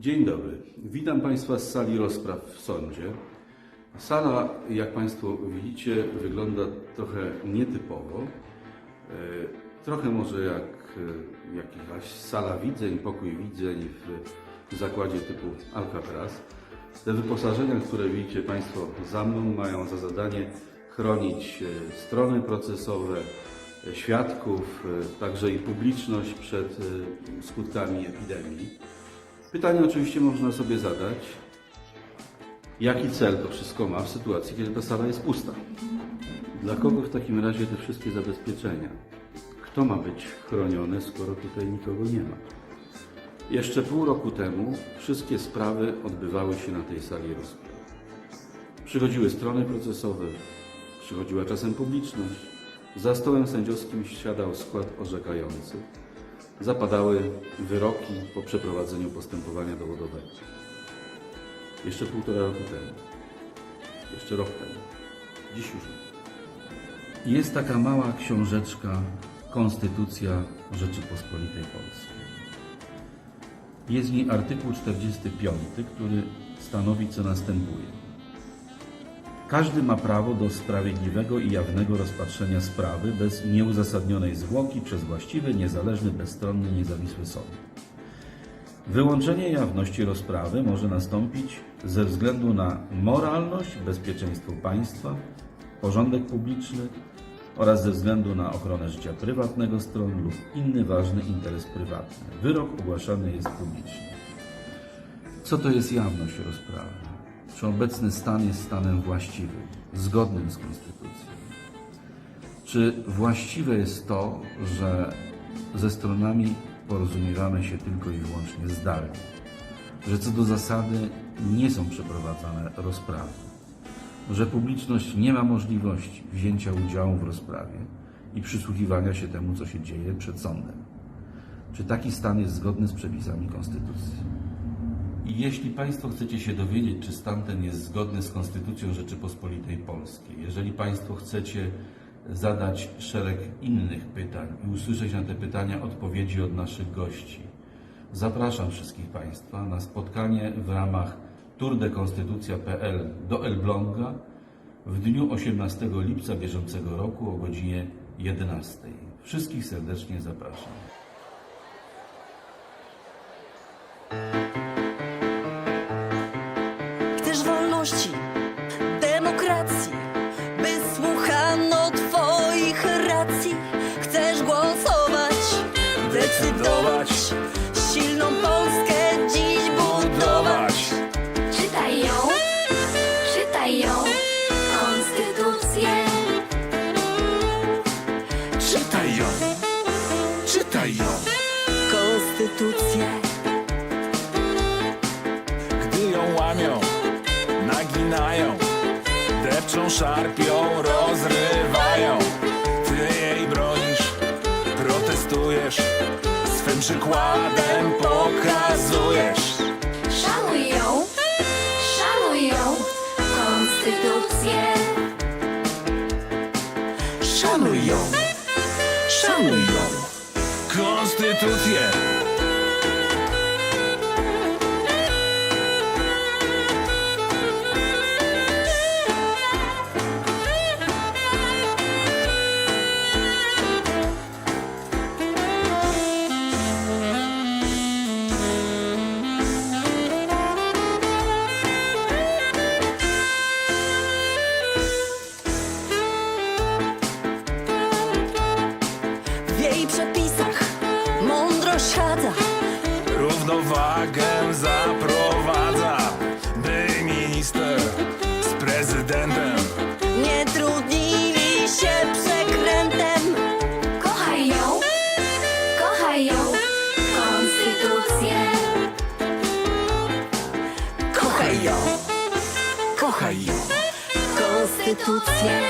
Dzień dobry. Witam Państwa z sali rozpraw w sądzie. Sala, jak Państwo widzicie, wygląda trochę nietypowo. E, Trochę może jak e, jakaś sala widzeń, pokój widzeń w zakładzie typu Alcatraz. Te wyposażenia, które widzicie Państwo za mną, mają za zadanie chronić e, strony procesowe, świadków, także i publiczność przed skutkami epidemii. Pytanie oczywiście można sobie zadać, jaki cel to wszystko ma w sytuacji, kiedy ta sala jest pusta. Dla kogo w takim razie te wszystkie zabezpieczenia? Kto ma być chroniony, skoro tutaj nikogo nie ma? Jeszcze pół roku temu wszystkie sprawy odbywały się na tej sali rozpraw. Przychodziły strony procesowe, przychodziła czasem publiczność. Za stołem sędziowskim siadał skład orzekający. Zapadały wyroki po przeprowadzeniu postępowania dowodowego. Jeszcze półtora roku temu. Jeszcze rok temu. Dziś już nie. Jest taka mała książeczka Konstytucja Rzeczypospolitej Polskiej. Jest w niej artykuł 45, który stanowi co następuje. Każdy ma prawo do sprawiedliwego i jawnego rozpatrzenia sprawy bez nieuzasadnionej zwłoki przez właściwy, niezależny, bezstronny, niezawisły sąd. Wyłączenie jawności rozprawy może nastąpić ze względu na moralność, bezpieczeństwo państwa, porządek publiczny oraz ze względu na ochronę życia prywatnego stron lub inny ważny interes prywatny. Wyrok ogłaszany jest publicznie. Co to jest jawność rozprawy? Czy obecny stan jest stanem właściwym, zgodnym z konstytucją? Czy właściwe jest to, że ze stronami porozumiewamy się tylko i wyłącznie zdalnie? Że co do zasady nie są przeprowadzane rozprawy? Że publiczność nie ma możliwości wzięcia udziału w rozprawie i przysłuchiwania się temu, co się dzieje przed sądem? Czy taki stan jest zgodny z przepisami Konstytucji? Jeśli Państwo chcecie się dowiedzieć, czy stan ten jest zgodny z Konstytucją Rzeczypospolitej Polskiej, jeżeli Państwo chcecie zadać szereg innych pytań i usłyszeć na te pytania odpowiedzi od naszych gości, zapraszam wszystkich Państwa na spotkanie w ramach tourdekonstytucja.pl do Elbląga w dniu 18 lipca bieżącego roku o godzinie 11. Wszystkich serdecznie zapraszam. Czytaj ją, czytaj ją, Konstytucję, gdy ją łamią, naginają, depczą, szarpią, rozrywają. Ty jej bronisz, protestujesz, swym przykładem pokazujesz. Szanuj ją, szanuj ją, konstytucję. Szanuj ją, szanuj ją, konstytucję. Równowagę zaprowadza, by minister z prezydentem Nie trudnili się przekrętem. Kochaj ją, kochaj ją, konstytucję. Kochaj ją, kochaj ją. konstytucję.